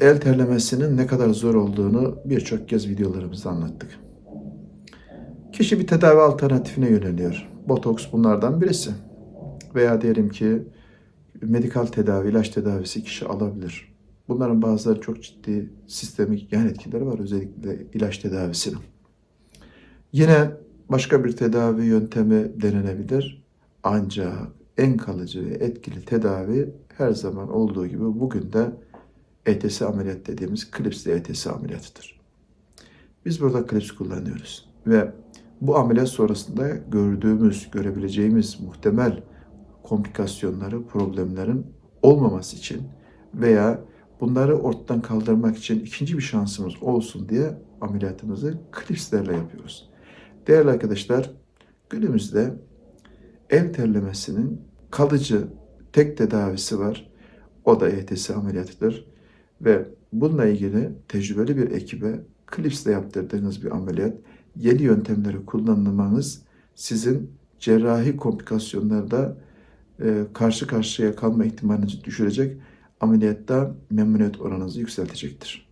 el terlemesinin ne kadar zor olduğunu birçok kez videolarımızda anlattık. Kişi bir tedavi alternatifine yöneliyor. Botoks bunlardan birisi. Veya diyelim ki medikal tedavi, ilaç tedavisi kişi alabilir. Bunların bazıları çok ciddi sistemik yan etkileri var özellikle ilaç tedavisinin. Yine başka bir tedavi yöntemi denenebilir. Ancak en kalıcı ve etkili tedavi her zaman olduğu gibi bugün de ETS ameliyat dediğimiz klipsli ETS ameliyatıdır. Biz burada klips kullanıyoruz ve bu ameliyat sonrasında gördüğümüz, görebileceğimiz muhtemel komplikasyonları, problemlerin olmaması için veya bunları ortadan kaldırmak için ikinci bir şansımız olsun diye ameliyatımızı klipslerle yapıyoruz. Değerli arkadaşlar, günümüzde el terlemesinin kalıcı tek tedavisi var. O da ETS ameliyatıdır. Ve bununla ilgili tecrübeli bir ekibe klipsle yaptırdığınız bir ameliyat, yeni yöntemleri kullanmanız sizin cerrahi komplikasyonlarda e, karşı karşıya kalma ihtimalinizi düşürecek, ameliyatta memnuniyet oranınızı yükseltecektir.